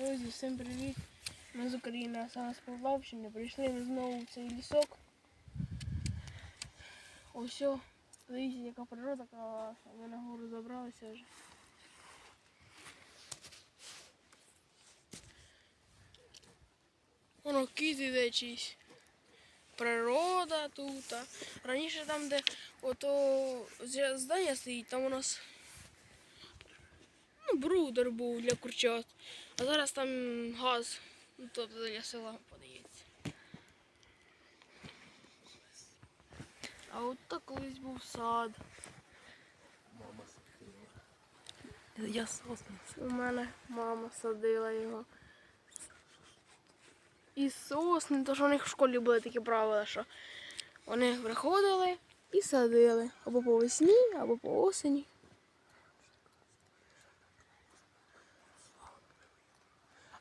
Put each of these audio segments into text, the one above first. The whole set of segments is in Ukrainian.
Друзі, всім привіт! Ми з України, а саме з. Прийшли ми знову в цей лісок. Ось, дивіться, яка природа класна. Ми на гору забралися вже. Воно кіт іде чийсь. Природа тут. Раніше там, де ото здання стоїть, там у нас ну, брудер був для курчат. А зараз там газ, ну, тобто для села подається. А от так колись був сад. Мама садила. Я сосна. У мене мама садила його. І сосни, то що у них в школі були такі правила, що вони приходили і садили. Або по весні, або по осені.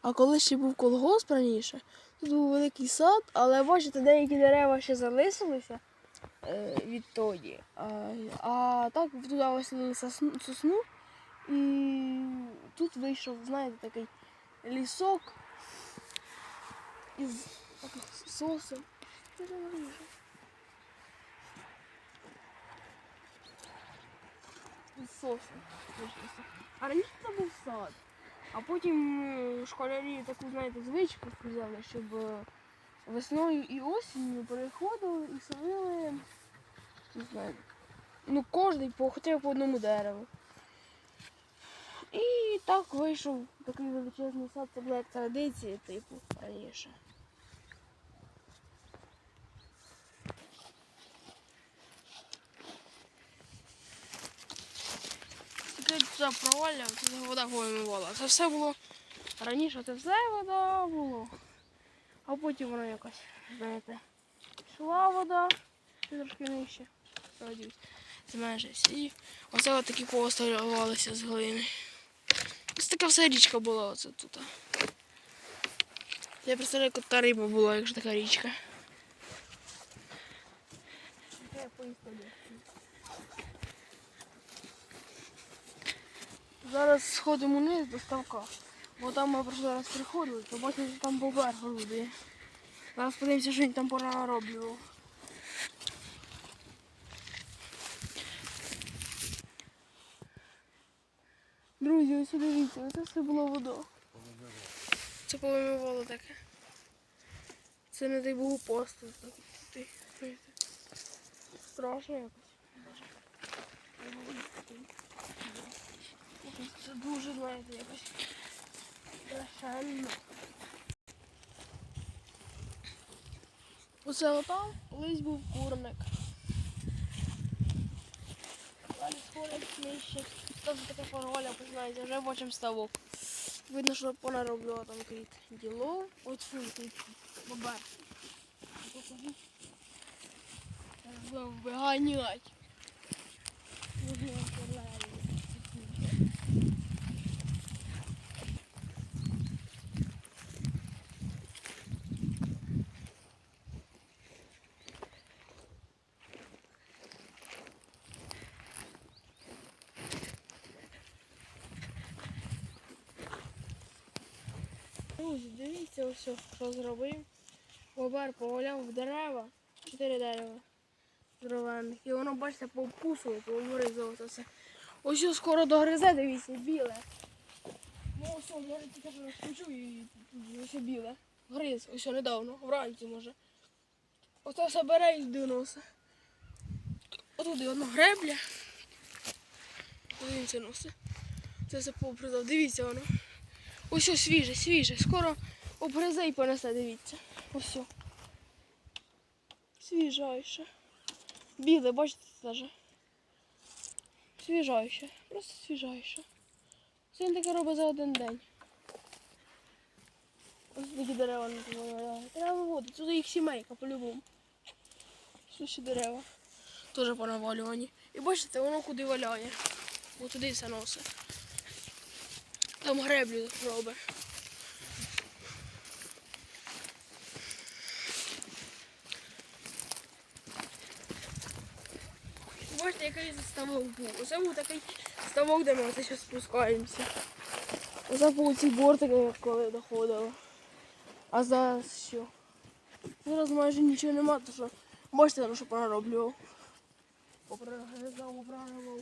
А коли ще був колгосп раніше, тут був великий сад, але бачите, деякі дерева ще залишилися е, відтоді. А, а так туди висадили сосну, і тут вийшов, знаєте, такий лісок із ріже. Із сосен. А раніше це був сад. А потім е, школярі таку, знаєте, звичку взяли, щоб е, весною і осінню переходили і садили, не знаю, ну кожний по хоча по одному дереву. І так вийшов такий величезний сад, це була традиція, типу, раніше. Туди провалював, це вода вимивала. Це все було раніше це все вода було. А потім воно якось, знаєте, йшла вода, і трошки нижче. Зменшився. І оце от такі пооставлювалися з глини. Ось така вся річка була оце тут. Я представляю, як та риба була, якщо така річка. Зараз сходимо вниз до ставка. Бо там ми просто зараз приходили, то бачимо, що там бобер голубий. Зараз подивимося, що він там порароблював. Друзі, ось дивіться, оце все було вода. Це повимивало таке. Це не дай Богу так. Страшно якось. Це дуже, знаєте, якось страшенно. Оце отам колись був курник. Далі сходить нижче. Там таке пароля, познаєте, вже бачимо ставок. Видно, що понароблював там кріт діло. От фу, тут. Треба виганять. Друзі, дивіться ось, що зробив. Бобер поваляв в дерева, чотири дерева здоровенних. І воно, бачите, це все. Ось ось скоро догризе, дивіться, біле. Ну ось, може тільки що розпочу і ось біле. Гриз, ось недавно, вранці може. Ото все бере і йди. Отуди одна гребля. Дивіться носи. Це все попризав. Дивіться воно. Ось ось свіже, свіже. Скоро обгризе і понесе, дивіться. Ось. Свіжайше. Біле, бачите, навіть. Свіжайше. Просто свіжайше. Це він таке робить за один день. Ось такі дерева не поваляли. Треба виводити. Тут їх сімейка по-любому. Ще дерева. Теж понавалювані. І бачите, воно куди валяє. Ось туди все носить. Там греблю робить. Бачите, який ставок був. Оце був такий ставок, де ми оце зараз спускаємося. Оце по ці бортики, коли доходило. А зараз що? Зараз майже нічого нема, то що бачите, ну, що понароблював. Попригризав, попрагував.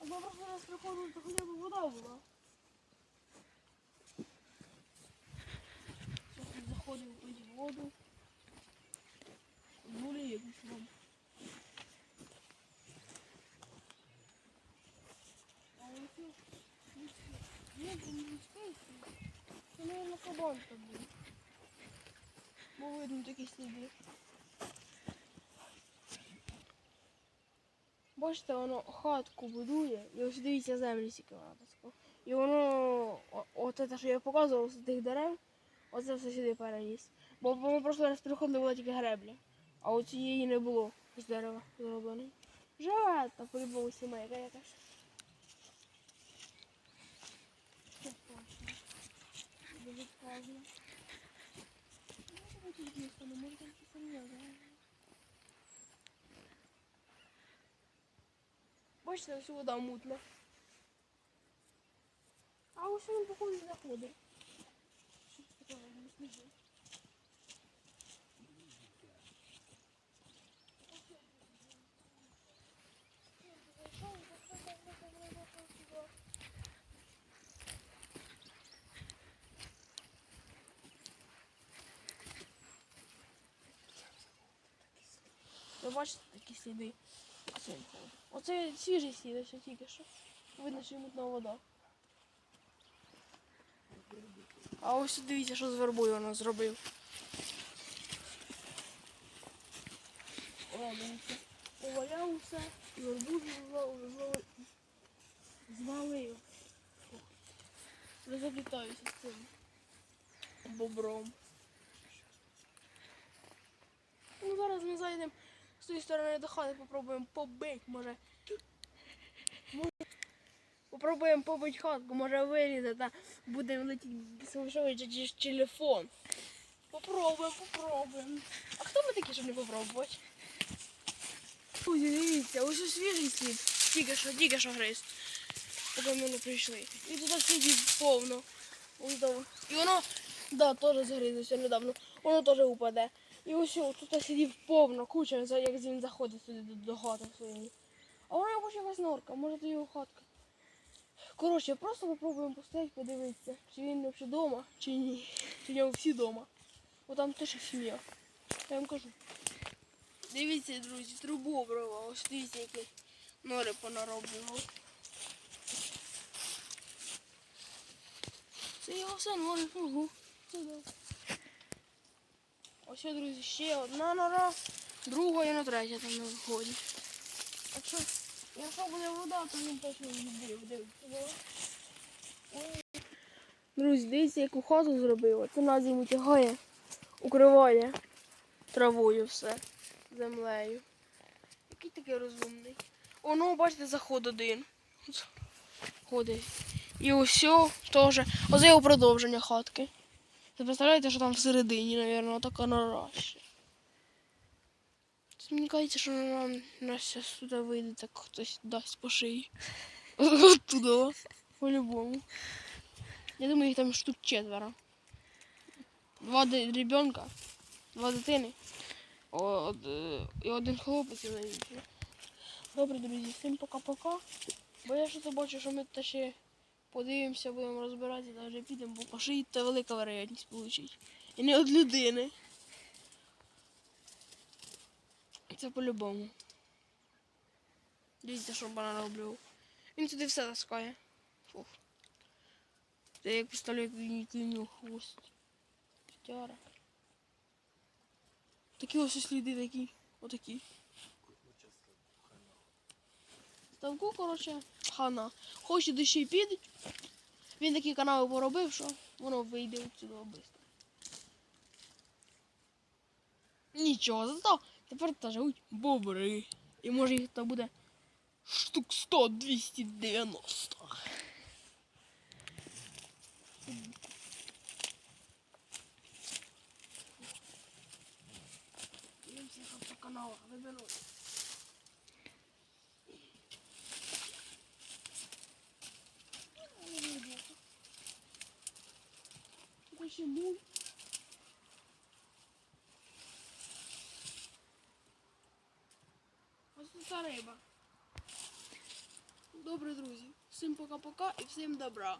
А добре, що раз приходив, то хоча б вода була. Зараз заходив пити воду. Гулі якусь вам. А ось ні, це мабуть, кабан там був. Бо видно такі сліди. Бачите, воно хатку будує, і ось дивіться землі скільки вона. І воно, оце те, що я показував з тих дерев, оце все сюди переніс. Бо ми просто раз приходили, була тільки гребля. А от цієї не було з дерева зробленої. Живе та по-любому сімейка якась. Це точно. Дуже правильно. Ну, давайте дійсно, ну, може там щось не знаю. Бачите, ось вода мутна. А ось він походу заходить. Щось таке не сніжить. Ви бачите такі сліди? Ходить. Оце свіжий слід, ось тільки що. Видно, що мутна вода. А ось дивіться, що з вербою воно зробив. О, дивіться. Поваляв усе, і вербу звалив. Заплітаюся з цим бобром. Ну зараз ми зайдемо з тої сторони до хати, попробуємо побити, може. Може, Попробуємо побити хатку, може вилізе та буде летіти швидше, ніж телефон. Попробуємо, попробуємо. А хто ми такі, щоб не попробувати? Ой, ось свіжий слід. Тільки що, тільки що гриз. Поки ми не прийшли. І туди слідів повно. І воно, да, теж згризося недавно. Воно теж упаде. І ось тут сидів повно, куча, як він заходить сюди до, хати своєї. А вона якось якась норка, може то його хатка. Коротше, просто попробуємо постояти, подивитися, чи він взагалі вдома, чи ні. Чи в нього всі вдома. Бо там теж сім'я. Я вам кажу. Дивіться, друзі, трубу обривав. Ось дивіться, які нори понароблював. Це його все нори. Угу. Це да. Ось, друзі, ще одна нора, друга і на третя там на виході. Якщо, якщо буде вода, то він точно. Дивіться. Ой. Друзі, дивіться, яку хату зробив. Це на зиму тягає, укриває травою все, землею. Який такий розумний. О, ну, бачите, заход один. Ходить. І ось теж. Оце його продовження хатки. Ви представляєте, що там всередині, мабуть, така. Це Мені кажеться, що нам нас туди вийде, так хтось дасть по шиї. Оттуда. По-любому. Я думаю, їх там штук четверо. Два ребенка, два дитини. Од, і один хлопець один дівчина. Добре, друзі, всім пока-пока. Бо я щось бачу, що ми тут ще подивимося, будемо розбиратися, та вже підемо, бо по шиї це велика вероятність получить. І не від людини. Це по-любому. Дивіться, що банан роблю. Він туди все таскає. Фух. Це як який у хвост. Тяра. Такі ось сліди такі. Отакі. Ставку, коротше, хана. Хоче дощі підуть. Він такі канали поробив, що воно вийде отсюди швидко. Нічого, зато тепер та живуть бобри. І може їх там буде штук 100-290. Дивимося, що по каналах виберуть. Муль. Ось тут риба. Добре, друзі. Всім пока-пока і всім добра.